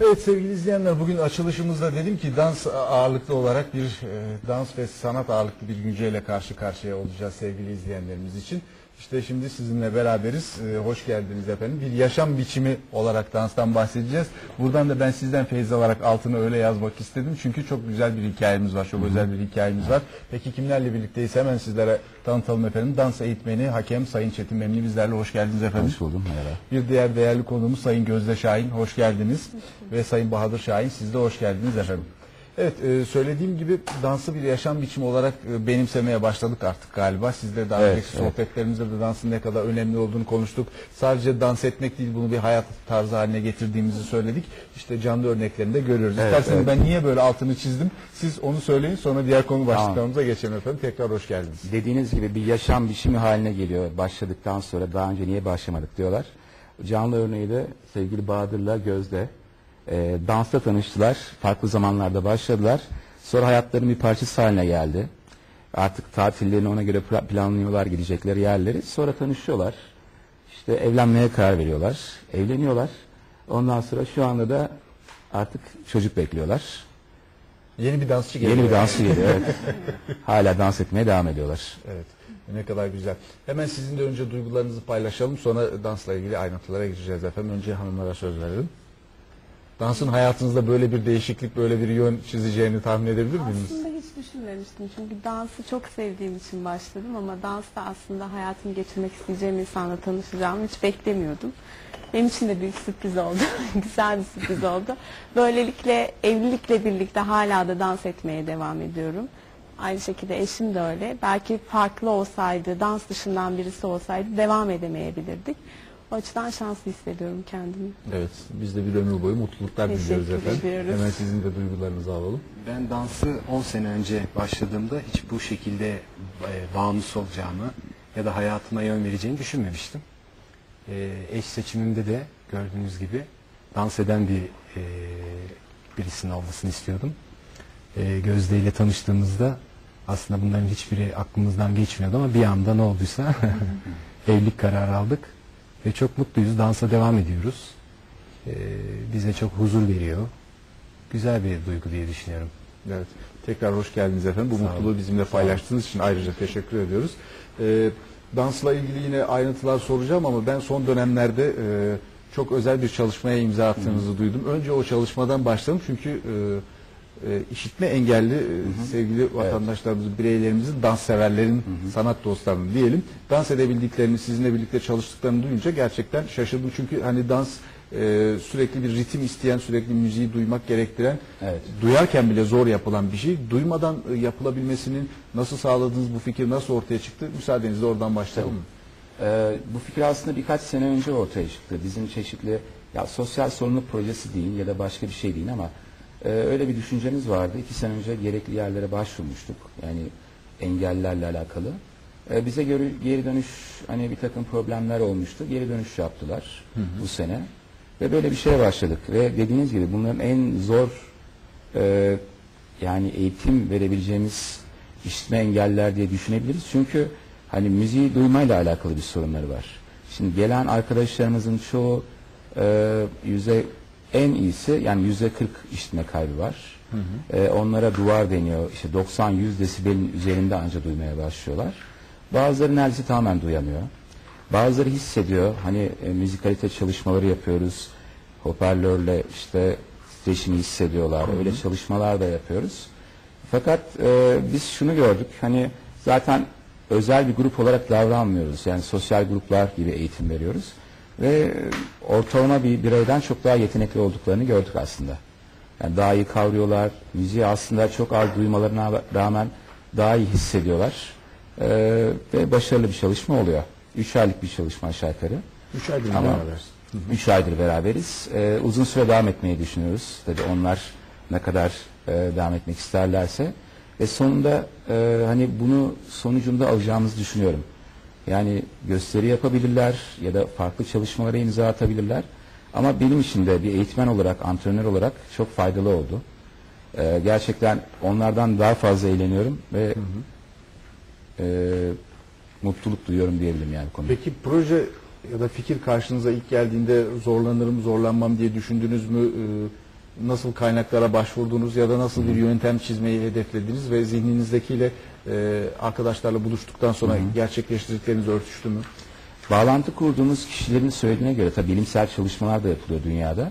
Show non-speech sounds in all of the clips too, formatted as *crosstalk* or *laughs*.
Evet sevgili izleyenler bugün açılışımızda dedim ki dans ağırlıklı olarak bir e, dans ve sanat ağırlıklı bir günceyle karşı karşıya olacağız sevgili izleyenlerimiz için. İşte şimdi sizinle beraberiz. E, hoş geldiniz efendim. Bir yaşam biçimi olarak danstan bahsedeceğiz. Buradan da ben sizden feyiz alarak altına öyle yazmak istedim. Çünkü çok güzel bir hikayemiz var. Çok özel bir hikayemiz var. Peki kimlerle birlikteyiz? Hemen sizlere tanıtalım efendim. Dans eğitmeni, hakem Sayın Çetin Memli bizlerle. Hoş geldiniz efendim. Hoş buldum. Merhaba. Bir diğer değerli konuğumuz Sayın Gözde Şahin. Hoş geldiniz. Ve Sayın Bahadır Şahin siz de hoş geldiniz efendim. Evet e, söylediğim gibi dansı bir yaşam biçimi olarak e, benimsemeye başladık artık galiba. Siz de daha Evet, önceki evet. sohbetlerimizde de dansın ne kadar önemli olduğunu konuştuk. Sadece dans etmek değil bunu bir hayat tarzı haline getirdiğimizi söyledik. İşte canlı örneklerini de görüyoruz. Evet, İsterseniz evet. ben niye böyle altını çizdim? Siz onu söyleyin sonra diğer konu başlıklarımıza geçelim efendim. Tekrar hoş geldiniz. Dediğiniz gibi bir yaşam biçimi haline geliyor. Başladıktan sonra daha önce niye başlamadık diyorlar. Canlı örneği de sevgili Bahadır'la Gözde. E, dansla tanıştılar. Farklı zamanlarda başladılar. Sonra hayatlarının bir parçası haline geldi. Artık tatillerini ona göre pla- planlıyorlar gidecekleri yerleri. Sonra tanışıyorlar. İşte evlenmeye karar veriyorlar. Evleniyorlar. Ondan sonra şu anda da artık çocuk bekliyorlar. Yeni bir dansçı geliyor. Yeni bir dansçı geliyor. Evet. *laughs* Hala dans etmeye devam ediyorlar. Evet. Ne kadar güzel. Hemen sizin de önce duygularınızı paylaşalım. Sonra dansla ilgili ayrıntılara gireceğiz efendim. Önce hanımlara söz verelim. Dansın hayatınızda böyle bir değişiklik, böyle bir yön çizeceğini tahmin edebilir miydiniz? Aslında hiç düşünmemiştim çünkü dansı çok sevdiğim için başladım ama dansta aslında hayatımı geçirmek isteyeceğim insanla tanışacağımı hiç beklemiyordum. Benim için de büyük sürpriz oldu. *laughs* Güzel bir sürpriz oldu. Böylelikle evlilikle birlikte hala da dans etmeye devam ediyorum. Aynı şekilde eşim de öyle. Belki farklı olsaydı, dans dışından birisi olsaydı devam edemeyebilirdik. O açıdan şanslı hissediyorum kendimi. Evet. Biz de bir ömür boyu mutluluklar Teşekkür diliyoruz efendim. ediyoruz. Hemen sizin de duygularınızı alalım. Ben dansı 10 sene önce başladığımda hiç bu şekilde e, bağımlısı olacağımı ya da hayatıma yön vereceğini düşünmemiştim. E, eş seçimimde de gördüğünüz gibi dans eden bir e, birisinin olmasını istiyordum. E, Gözde ile tanıştığımızda aslında bunların hiçbiri aklımızdan geçmiyordu ama bir anda ne olduysa *laughs* evlilik kararı aldık ve çok mutluyuz. Dansa devam ediyoruz. E, bize çok huzur veriyor. Güzel bir duygu diye düşünüyorum. Evet. Tekrar hoş geldiniz efendim. Bu Sağ mutluluğu olun. bizimle paylaştığınız için ayrıca teşekkür ediyoruz. Ee, dansla ilgili yine ayrıntılar soracağım ama ben son dönemlerde e, çok özel bir çalışmaya imza attığınızı duydum. Önce o çalışmadan başlayalım çünkü e, e, işitme engelli e, sevgili vatandaşlarımızın, bireylerimizin, dans severlerin, sanat dostlarının diyelim dans edebildiklerini, sizinle birlikte çalıştıklarını duyunca gerçekten şaşırdım. Çünkü hani dans e, sürekli bir ritim isteyen, sürekli müziği duymak gerektiren Evet. duyarken bile zor yapılan bir şey. Duymadan e, yapılabilmesinin nasıl sağladığınız bu fikir nasıl ortaya çıktı? Müsaadenizle oradan başlayalım. mı? Ee, bu fikir aslında birkaç sene önce ortaya çıktı. Bizim çeşitli ya sosyal sorumluluk projesi değil ya da başka bir şey değil ama e, öyle bir düşüncemiz vardı. İki sene önce gerekli yerlere başvurmuştuk. Yani engellerle alakalı. E, bize göre, geri dönüş hani bir takım problemler olmuştu. Geri dönüş yaptılar bu sene. Ve böyle bir şeye başladık. Ve dediğiniz gibi bunların en zor e, yani eğitim verebileceğimiz işitme engeller diye düşünebiliriz. Çünkü hani müziği duymayla alakalı bir sorunları var. Şimdi gelen arkadaşlarımızın çoğu e, yüzde en iyisi yani yüzde 40 işitme kaybı var. E, onlara duvar deniyor. İşte 90-100 desibelin üzerinde anca duymaya başlıyorlar. Bazıları neredeyse tamamen duyamıyor. Bazıları hissediyor. Hani e, müzikalite çalışmaları yapıyoruz. Hoparlörle işte titreşimi hissediyorlar. Öyle çalışmalar da yapıyoruz. Fakat e, biz şunu gördük. Hani zaten özel bir grup olarak davranmıyoruz. Yani sosyal gruplar gibi eğitim veriyoruz. Ve ortalama bir bireyden çok daha yetenekli olduklarını gördük aslında. Yani daha iyi kavruyorlar. Müziği aslında çok az duymalarına rağmen daha iyi hissediyorlar. E, ve başarılı bir çalışma oluyor. Üç aylık bir çalışma aşağı yukarı. Üç aydır Ama- beraber. Üç aydır beraberiz. Ee, uzun süre devam etmeyi düşünüyoruz. Tabii onlar ne kadar e, devam etmek isterlerse. Ve sonunda e, hani bunu sonucunda alacağımızı düşünüyorum. Yani gösteri yapabilirler ya da farklı çalışmalara imza atabilirler. Ama benim için de bir eğitmen olarak, antrenör olarak çok faydalı oldu. Ee, gerçekten onlardan daha fazla eğleniyorum ve e, mutluluk duyuyorum diyebilirim yani konuda. Peki proje ya da fikir karşınıza ilk geldiğinde zorlanırım, zorlanmam diye düşündünüz mü? Ee, Nasıl kaynaklara başvurdunuz ya da nasıl bir yöntem çizmeyi hedeflediniz ve zihninizdekiyle e, arkadaşlarla buluştuktan sonra gerçekleştirdikleriniz örtüştü mü? Bağlantı kurduğumuz kişilerin söylediğine göre tabii bilimsel çalışmalar da yapılıyor dünyada.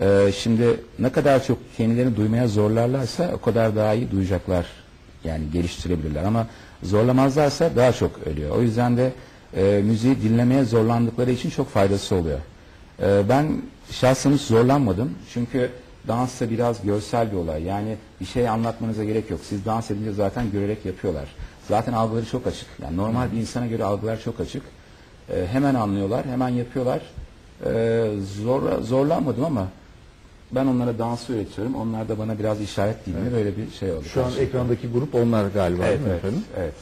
Ee, şimdi ne kadar çok kendilerini duymaya zorlarlarsa o kadar daha iyi duyacaklar. Yani geliştirebilirler ama zorlamazlarsa daha çok ölüyor. O yüzden de e, müziği dinlemeye zorlandıkları için çok faydası oluyor. Ee, ben şahsen hiç zorlanmadım. Çünkü dans da biraz görsel bir olay. Yani bir şey anlatmanıza gerek yok. Siz dans edince zaten görerek yapıyorlar. Zaten algıları çok açık. Yani normal bir insana göre algılar çok açık. Ee, hemen anlıyorlar, hemen yapıyorlar. Ee, zor, zorlanmadım ama ben onlara dansı öğretiyorum. Onlar da bana biraz işaret dilini böyle bir şey oldu. Şu an ekrandaki grup onlar galiba evet, değil mi evet, efendim? evet.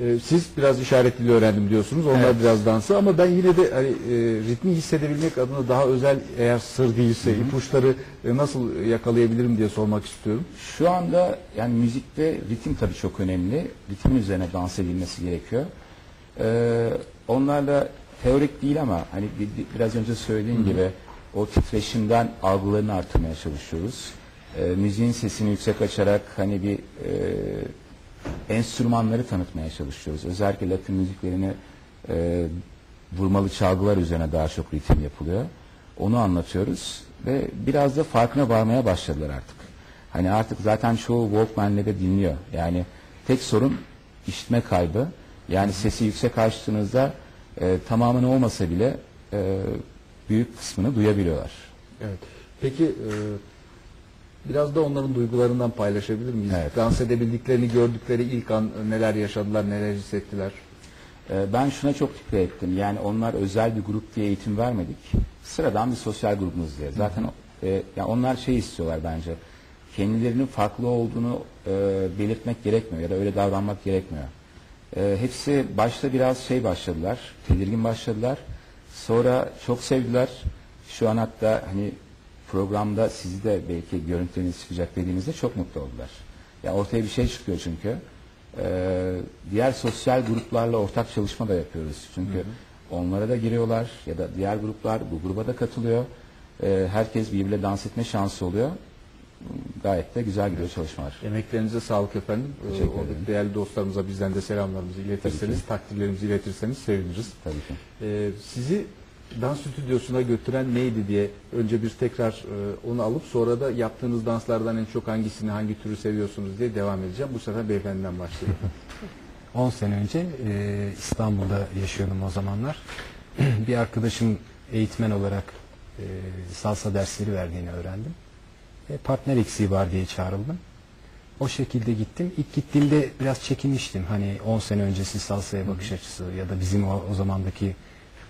Ee, Siz biraz işaret dili öğrendim diyorsunuz. Onlar Evet. biraz dansı ama ben yine de hani, e, ritmi hissedebilmek adına daha özel eğer sır değilse ipuçları e, nasıl yakalayabilirim diye sormak istiyorum. Şu anda yani müzikte ritim tabii çok önemli. Ritmin üzerine dans edilmesi gerekiyor. Ee, onlarla teorik değil ama hani bi- bi- biraz önce söylediğim gibi o titreşimden algılarını artırmaya çalışıyoruz. Ee, müziğin sesini yüksek açarak hani bir e, enstrümanları tanıtmaya çalışıyoruz. Özellikle Latin müziklerini e, vurmalı çalgılar üzerine daha çok ritim yapılıyor. Onu anlatıyoruz ve biraz da farkına varmaya başladılar artık. Hani artık zaten çoğu Walkman'le de dinliyor. Yani tek sorun işitme kaybı. Yani sesi yüksek açtığınızda e, tamamını olmasa bile e, büyük kısmını duyabiliyorlar. Evet. Peki e, biraz da onların duygularından paylaşabilir miyiz? Evet. Dans edebildiklerini gördükleri ilk an e, neler yaşadılar, neler hissettiler? Ee, Ben şuna çok dikkat ettim. Yani onlar özel bir grup diye eğitim vermedik. Sıradan bir sosyal grubumuz diye. Zaten e, yani onlar şey istiyorlar bence. Kendilerinin farklı olduğunu e, belirtmek gerekmiyor ya da öyle davranmak gerekmiyor. E, hepsi başta biraz şey başladılar, tedirgin başladılar. Sonra çok sevdiler. Şu an hatta hani programda sizi de belki görüntüleriniz çıkacak dediğimizde çok mutlu oldular. Ya ortaya bir şey çıkıyor çünkü. Ee, diğer sosyal gruplarla ortak çalışma da yapıyoruz. Çünkü onlara da giriyorlar ya da diğer gruplar bu gruba da katılıyor. Ee, herkes birbiriyle dans etme şansı oluyor. Gayet de güzel gidiyor çalışmalar. Emeklerinize sağlık efendim. Ee, Teşekkür ederim. değerli dostlarımıza bizden de selamlarımızı iletirseniz, takdirlerimizi iletirseniz seviniriz. Tabii ki. Ee, sizi dans stüdyosuna götüren neydi diye önce bir tekrar e, onu alıp sonra da yaptığınız danslardan en çok hangisini, hangi türü seviyorsunuz diye devam edeceğim. Bu sefer beyefendiden başlayalım. *laughs* 10 sene önce e, İstanbul'da yaşıyordum o zamanlar. *clears throat* bir arkadaşım eğitmen olarak e, salsa dersleri verdiğini öğrendim. E, partner eksiği var diye çağrıldım. O şekilde gittim. İlk gittiğimde biraz çekinmiştim. Hani 10 sene öncesi salsaya bakış açısı ya da bizim o, o zamandaki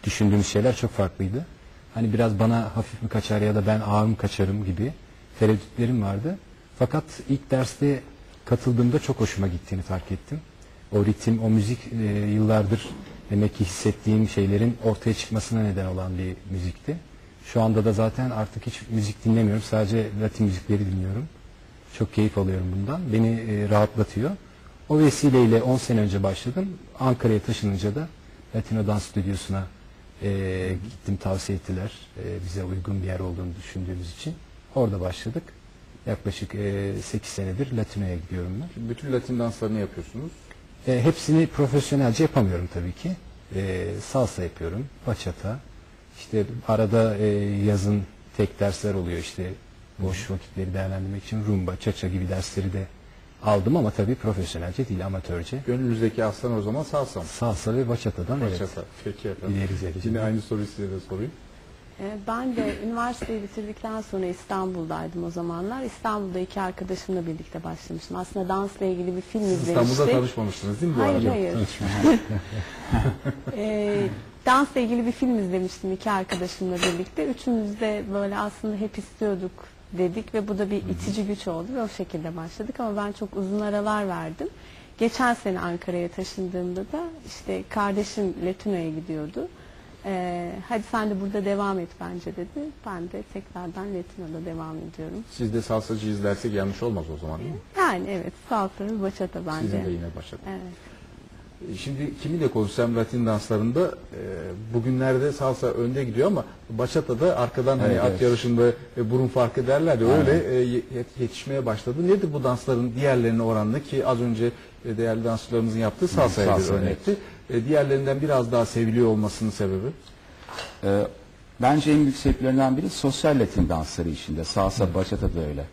düşündüğümüz şeyler çok farklıydı. Hani biraz bana hafif mi kaçar ya da ben ağır mı kaçarım gibi tereddütlerim vardı. Fakat ilk derste katıldığımda çok hoşuma gittiğini fark ettim. O ritim, o müzik e, yıllardır demek ki hissettiğim şeylerin ortaya çıkmasına neden olan bir müzikti. Şu anda da zaten artık hiç müzik dinlemiyorum. Sadece Latin müzikleri dinliyorum. Çok keyif alıyorum bundan. Beni e, rahatlatıyor. O vesileyle 10 sene önce başladım. Ankara'ya taşınınca da Latino Dans Stüdyosu'na e, gittim tavsiye ettiler. E, bize uygun bir yer olduğunu düşündüğümüz için. Orada başladık. Yaklaşık e, 8 senedir Latino'ya gidiyorum ben. Bütün Latin danslarını yapıyorsunuz. E, hepsini profesyonelce yapamıyorum tabii ki. E, salsa yapıyorum, bachata. İşte arada e, yazın tek dersler oluyor işte boş vakitleri değerlendirmek için rumba, cha gibi dersleri de aldım ama tabii profesyonelce değil, amatörce. Gönlünüzdeki aslan o zaman salsa mı? Salsa ve bachata'dan evet. Bachata. Peki efendim. İleri derecede. Yine aynı soruyu size de sorayım. Ee, Ben de üniversiteyi bitirdikten sonra İstanbul'daydım o zamanlar. İstanbul'da iki arkadaşımla birlikte başlamıştım. Aslında dansla ilgili bir film Siz izlemiştik. İstanbul'da tanışmamıştınız değil mi bu Hayır arada? hayır. *laughs* Ee, dansla ilgili bir film izlemiştim iki arkadaşımla birlikte. Üçümüz de böyle aslında hep istiyorduk dedik ve bu da bir itici güç oldu ve o şekilde başladık ama ben çok uzun aralar verdim. Geçen sene Ankara'ya taşındığımda da işte kardeşim Latino'ya gidiyordu. Ee, hadi sen de burada devam et bence dedi. Ben de tekrardan Latino'da devam ediyorum. Siz de salsacıyız dersek yanlış olmaz o zaman değil mi? Yani evet salsa ve bachata bence. Sizin de yine başladı. Evet. Şimdi kiminle konuşsam Latin danslarında e, bugünlerde salsa önde gidiyor ama bachata da arkadan hani Evet, at evet. yarışında e, burun farkı derler ya öyle e, ye- yetişmeye başladı. Nedir bu dansların diğerlerine oranla ki az önce e, değerli dansçılarımızın yaptığı salsaya bir salsa, örnekti. E, diğerlerinden biraz daha seviliyor olmasının sebebi. Bence en büyük sebeplerinden biri sosyal Latin dansları içinde. Salsa, bachata da öyle.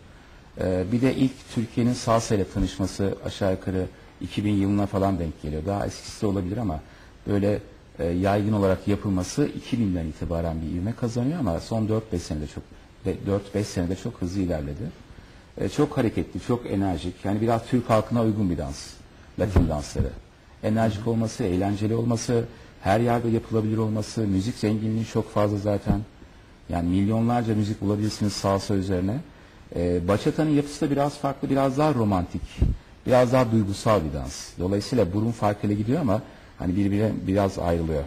Bir de ilk Türkiye'nin salsa ile tanışması aşağı yukarı 2000 yılına falan denk geliyor. Daha eskisi de olabilir ama böyle e, yaygın olarak yapılması 2000'den itibaren bir ivme kazanıyor ama son 4-5 senede çok 4-5 senede çok hızlı ilerledi. E, çok hareketli, çok enerjik. Yani biraz Türk halkına uygun bir dans. Latin dansları. Enerjik olması, eğlenceli olması, her yerde yapılabilir olması, müzik zenginliği çok fazla zaten. Yani milyonlarca müzik bulabilirsiniz salsa üzerine. E, bachata'nın yapısı da biraz farklı, biraz daha romantik, biraz daha duygusal bir dans. Dolayısıyla burun farkıyla gidiyor ama hani birbirine biraz ayrılıyor.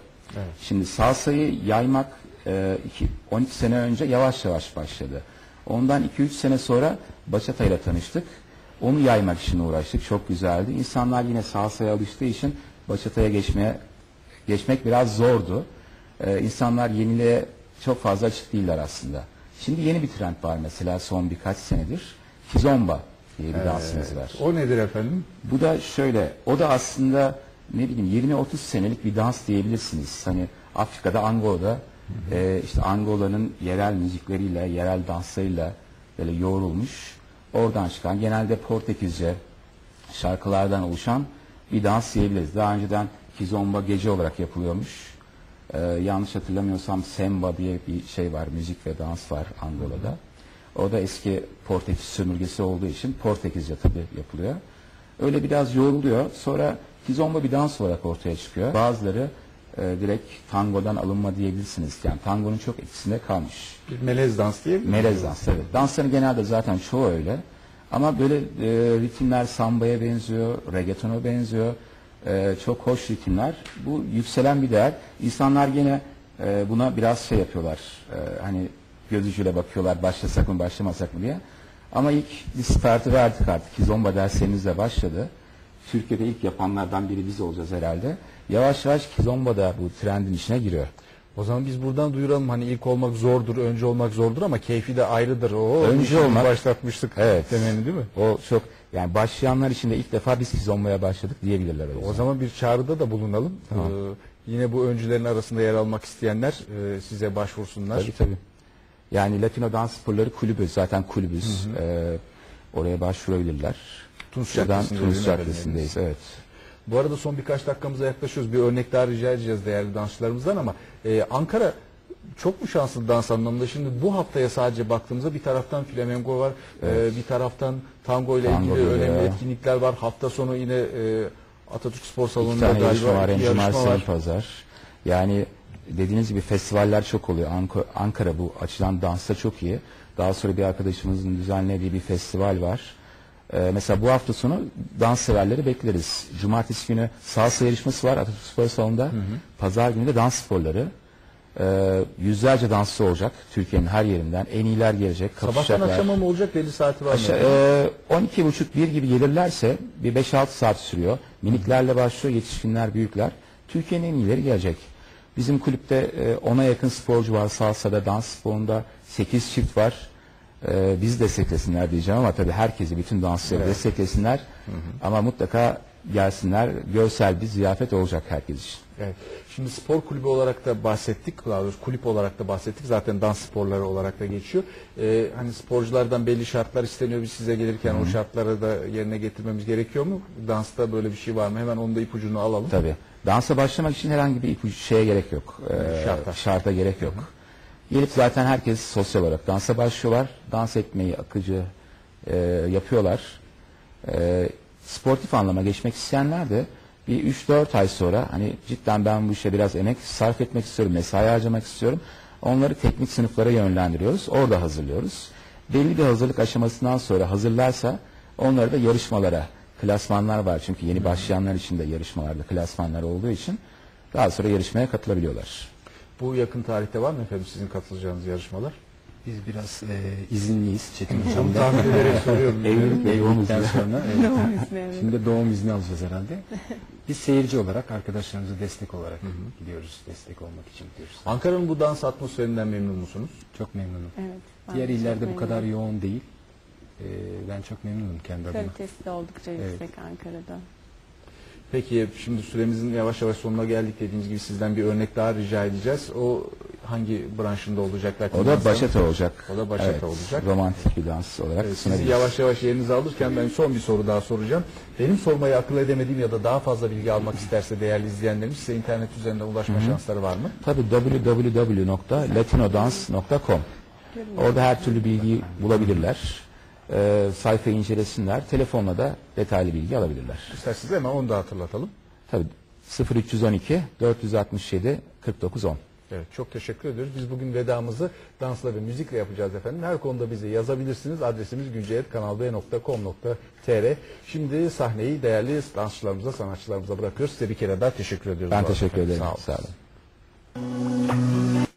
Şimdi salsayı yaymak e, iki- 12 sene önce yavaş yavaş başladı. Ondan 2-3 sene sonra bachata ile tanıştık. Onu yaymak için uğraştık. Çok güzeldi. İnsanlar yine salsaya alıştığı için bachata'ya geçmeye geçmek biraz zordu. Ee, insanlar yeniliğe çok fazla açık değiller aslında. Şimdi yeni bir trend var mesela son birkaç senedir. Kizomba diye bir dansımız var. O nedir efendim? Bu da şöyle, o da aslında ne bileyim 20-30 senelik bir dans diyebilirsiniz. Hani Afrika'da, Angola'da e, işte Angola'nın yerel müzikleriyle, yerel danslarıyla böyle yoğrulmuş. Oradan çıkan genelde Portekizce şarkılardan oluşan bir dans diyebiliriz. Daha önceden kizomba gece olarak yapılıyormuş. Ee, yanlış hatırlamıyorsam semba diye bir şey var, müzik ve dans var Angola'da. O da eski Portekiz sömürgesi olduğu için Portekizce tabii yapılıyor. Öyle biraz yoğruluyor. Sonra kizomba bir dans olarak ortaya çıkıyor. Bazıları e, direkt tangodan alınma diyebilirsiniz. Yani tangonun çok etkisinde kalmış. Bir melez dans diye mi? Melez dans evet. Dansların genelde zaten çoğu öyle. Ama böyle e, ritimler sambaya benziyor, reggaetona benziyor. E, çok hoş ritimler. Bu yükselen bir değer. İnsanlar gene e, buna biraz şey yapıyorlar. E, hani göz ucuyla bakıyorlar başlasak mı başlamasak mı diye. Ama ilk bir startı verdik artık. Kizomba derslerimiz de başladı. Türkiye'de ilk yapanlardan biri biz olacağız herhalde. Yavaş yavaş Kizomba da bu trendin içine giriyor. O zaman biz buradan duyuralım hani ilk olmak zordur, önce olmak zordur ama keyfi de ayrıdır. O Önce olmak- başlatmıştık Evet. temeni değil mi? O çok yani başlayanlar için de ilk defa biz Kizomba'ya başladık diyebilirler. O, O zaman bir çağrıda da bulunalım. Tamam. Ee, yine bu öncülerin arasında yer almak isteyenler e, size başvursunlar. Tabii tabii. Yani Latino Dans Sporları kulübü zaten kulübüz. Ee, oraya başvurabilirler. Tunus mi Caddesi'ndeyiz. Evet. Bu arada son birkaç dakikamıza yaklaşıyoruz. Bir örnek daha rica edeceğiz değerli dansçılarımızdan ama e, Ankara çok mu şanslı dans anlamında? Şimdi bu haftaya sadece baktığımızda bir taraftan flamengo var, e, bir taraftan tango ile Tango ilgili önemli etkinlikler var. Hafta sonu yine e, Atatürk Spor Salonu'nda galiba yarışma var. Hem yarışma var. pazar. Yani dediğiniz gibi festivaller çok oluyor. Anko- Ankara bu açıdan dansta çok iyi. Daha sonra bir arkadaşımızın düzenlediği bir festival var. Ee, mesela bu hafta sonu dans severleri bekleriz. Cumartesi günü salsa yarışması var Atatürk Spor Salonu'nda. Pazar günü de dans sporları. Ee, yüzlerce dansçı olacak Türkiye'nin her yerinden. En iyiler gelecek. Sabahtan kapışacaklar. akşama mı olacak belli saati var mı? Aşağı, e, 12.30-1 gibi gelirlerse bir 5-6 saat sürüyor. Miniklerle başlıyor, yetişkinler, büyükler. Türkiye'nin en iyileri gelecek. Bizim kulüpte e, 10'a yakın sporcu var. Salsa'da, dans sporunda 8 çift var. E, bizi desteklesinler diyeceğim ama tabii herkesi, bütün dansçıları desteklesinler. Ama mutlaka gelsinler. Görsel bir ziyafet olacak herkes için. Evet. Şimdi spor kulübü olarak da bahsettik. Daha doğrusu kulüp olarak da bahsettik. Zaten dans sporları olarak da geçiyor. Ee, hani sporculardan belli şartlar isteniyor. Biz size gelirken o şartları da yerine getirmemiz gerekiyor mu? Dansta böyle bir şey var mı? Hemen onun da ipucunu alalım. Tabii. Dansa başlamak için herhangi bir ipucu şeye gerek yok. Ee, Şarta. şarta gerek yok. Gelip zaten herkes sosyal olarak dansa başlıyorlar. Dans etmeyi akıcı e, yapıyorlar. E, sportif anlama geçmek isteyenler de bir 3-4 ay sonra hani cidden ben bu işe biraz emek sarf etmek istiyorum, mesai harcamak istiyorum. Onları teknik sınıflara yönlendiriyoruz. Orada hazırlıyoruz. Belli bir hazırlık aşamasından sonra hazırlarsa onları da yarışmalara, klasmanlar var. Çünkü yeni başlayanlar için de yarışmalarda klasmanlar olduğu için daha sonra yarışmaya katılabiliyorlar. Bu yakın tarihte var mı efendim sizin katılacağınız yarışmalar? Biz biraz e, izinliyiz Çetin Onu Hocam'dan. tahmin ederek soruyorum. *laughs* Evlilik ve sonra evet. Doğum izni, evet. Şimdi doğum izni alacağız herhalde. Biz seyirci olarak arkadaşlarımıza destek olarak gidiyoruz. Destek olmak için gidiyoruz. Ankara'nın bu dans atmosferinden memnun musunuz? Çok memnunum. Evet, Diğer illerde bu kadar yoğun değil. Ee, ben çok memnunum kendi adıma. Kalitesi de oldukça Evet. yüksek Ankara'da. Peki şimdi süremizin yavaş yavaş sonuna geldik dediğiniz gibi sizden bir örnek daha rica edeceğiz. O hangi branşında olacak? Latin O da başata olacak. O da başata Evet, olacak. Romantik bir dans olarak Evet, sizi sunabiliriz. yavaş yavaş yerinize alırken ben son bir soru daha soracağım. Benim sormayı akıl edemediğim ya da daha fazla bilgi almak isterse değerli izleyenlerimiz size internet üzerinden ulaşma şansları var mı? Tabii www.latinodance.com Orada her türlü bilgiyi bulabilirler. Ee, sayfayı incelesinler. Telefonla da detaylı bilgi alabilirler. İsterseniz hemen onu da hatırlatalım. Tabii 0312 467 4910. Evet çok teşekkür ediyoruz. Biz bugün vedamızı dansla ve müzikle yapacağız efendim. Her konuda bize yazabilirsiniz. Adresimiz günceyetkanalb.com.tr Şimdi sahneyi değerli dansçılarımıza, sanatçılarımıza bırakıyoruz. Size bir kere daha teşekkür ediyoruz. Ben teşekkür efendim. ederim. Sağ olun. Sağ olun.